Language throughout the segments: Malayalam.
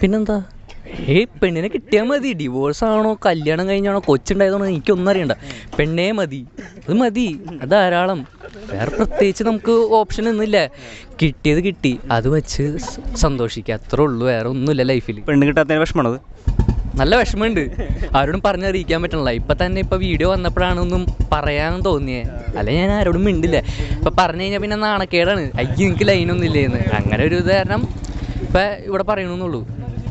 പിന്നെന്താ? ഏ പെണ്ണിനെ കിട്ടിയാൽ മതി. ഡിവോഴ്സ് ആണോ കല്യാണം കഴിഞ്ഞാണോ കൊച്ചുണ്ടായതാണോ എനിക്കൊന്നും അറിയണ്ട. പെണ്ണേ മതി. അത് മതി. അത് ധാരാളം. വേറെ പ്രത്യേകിച്ച് നമുക്ക് ഓപ്ഷൻ ഒന്നുമില്ല. കിട്ടിയത് കിട്ടി. അത് വെച്ച് സന്തോഷിക്കുക അത്രേ ഉള്ളൂ. വേറെ ഒന്നുമില്ല ലൈഫിൽ പെണ്ണ് കിട്ടാത്തതിന് വിഷമമാണത് നല്ല വിഷമമുണ്ട്. ആരോടും പറഞ്ഞറിയിക്കാൻ പറ്റണില്ല. ഇപ്പൊ തന്നെ ഇപ്പൊ വീഡിയോ വന്നപ്പോഴാണ് ഒന്നും പറയാൻ തോന്നിയേ. അല്ലെ ഞാൻ ആരോടും മിണ്ടില്ല. ഇപ്പൊ പറഞ്ഞു കഴിഞ്ഞാൽ പിന്നെ നാണക്കേടാണ്. അയ്യ എനിക്ക് ലൈനൊന്നും ഇല്ലേന്ന്. അങ്ങനെ ഒരു കാരണം ഇപ്പൊ ഇവിടെ പറയണമെന്നുള്ളൂ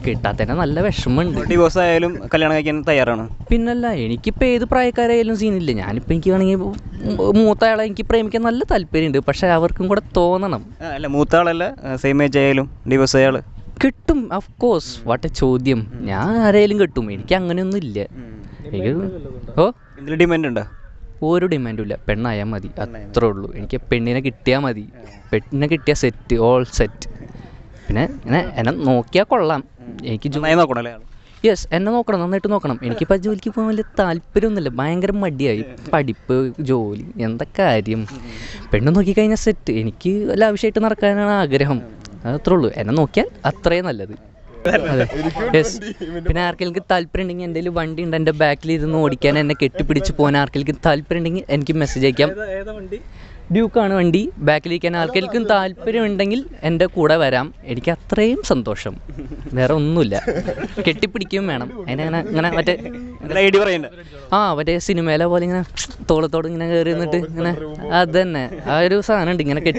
കിട്ടാത്തന്നെ നല്ല വിഷമമുണ്ട്. ഡിവോഴ്സ് ആയാലും കല്യാണം കഴിക്കാൻ തയ്യാറാണ്? പിന്നല്ല എനിക്കിപ്പോൾ ഏത് പ്രായക്കാരായാലും സീനില്ല. ഞാനിപ്പോൾ എനിക്ക് വേണമെങ്കിൽ മൂത്ത ആളെ എനിക്ക് പ്രേമിക്കാൻ നല്ല താല്പര്യമുണ്ട്. പക്ഷെ അവർക്കും കൂടെ തോന്നണം. അല്ല മൂത്ത ആളല്ല സെയിം ഏജ് ആയാലും ഡിവോഴ്സ് ആയാൽ കിട്ടും ഓഫ് കോഴ്സ് വാട്ട് എ ചോദ്യം. ഞാൻ ആരെയും കിട്ടും. എനിക്ക് അങ്ങനെയൊന്നും ഇല്ല. എനിക്ക് ഓ? ഇതിൽ ഡിമാൻഡ് ഉണ്ടോ? ഒരു ഡിമാൻഡും ഇല്ല. പെണ്ണായാൽ മതി. അത്രേ ഉള്ളൂ. എനിക്ക് പെണ്ണിനെ കിട്ടിയാൽ മതി. പെണ്ണിനെ കിട്ടിയാൽ സെറ്റ് ഓൾ സെറ്റ് പിന്നെ ഇങ്ങനെ എന്നെ നോക്കിയാൽ കൊള്ളാം. എനിക്ക് നന്നായി നോക്കണം അല്ലേ യെസ് എന്നെ നോക്കണം നന്നായിട്ട് നോക്കണം. എനിക്കിപ്പോൾ ജോലിക്ക് പോകാൻ വലിയ താല്പര്യമൊന്നുമില്ല. ഭയങ്കര മടിയായി. പഠിപ്പ് ജോലി എന്താ കാര്യം? പെണ്ണ് നോക്കിക്കഴിഞ്ഞാൽ സെറ്റ് എനിക്ക് വല്ല ആവശ്യമായിട്ട് നടക്കാനാണ് ആഗ്രഹം. അത്രേ ഉള്ളൂ. എന്നെ നോക്കിയാൽ അത്രയും നല്ലത്. അതെ. യെസ് പിന്നെ ആർക്കെങ്കിലും താല്പര്യം ഉണ്ടെങ്കിൽ എന്റെ വണ്ടി ഉണ്ട്. എന്റെ ബാക്കിൽ ഇരുന്ന് ഓടിക്കാൻ എന്നെ കെട്ടിപ്പിടിച്ച് പോകാൻ ആർക്കെങ്കിലും താല്പര്യം ഉണ്ടെങ്കിൽ എനിക്ക് മെസ്സേജ് അയക്കാം. ഡ്യൂക്കാണ് വണ്ടി ബാക്കിലിരിക്കാൻ ആർക്കെങ്കിലും താല്പര്യം ഉണ്ടെങ്കിൽ എന്റെ കൂടെ വരാം എനിക്ക് അത്രയും സന്തോഷം വേറെ ഒന്നുമില്ല കെട്ടിപ്പിടിക്കുകയും വേണം അതിനെ ഇങ്ങനെ മറ്റേ ആ മറ്റേ സിനിമയിലെ പോലെ ഇങ്ങനെ തോളത്തോട് ഇങ്ങനെ കയറി നിന്നിട്ട് ഇങ്ങനെ അത് തന്നെ ആ ഒരു സാധനം ഉണ്ട് ഇങ്ങനെ കെട്ടി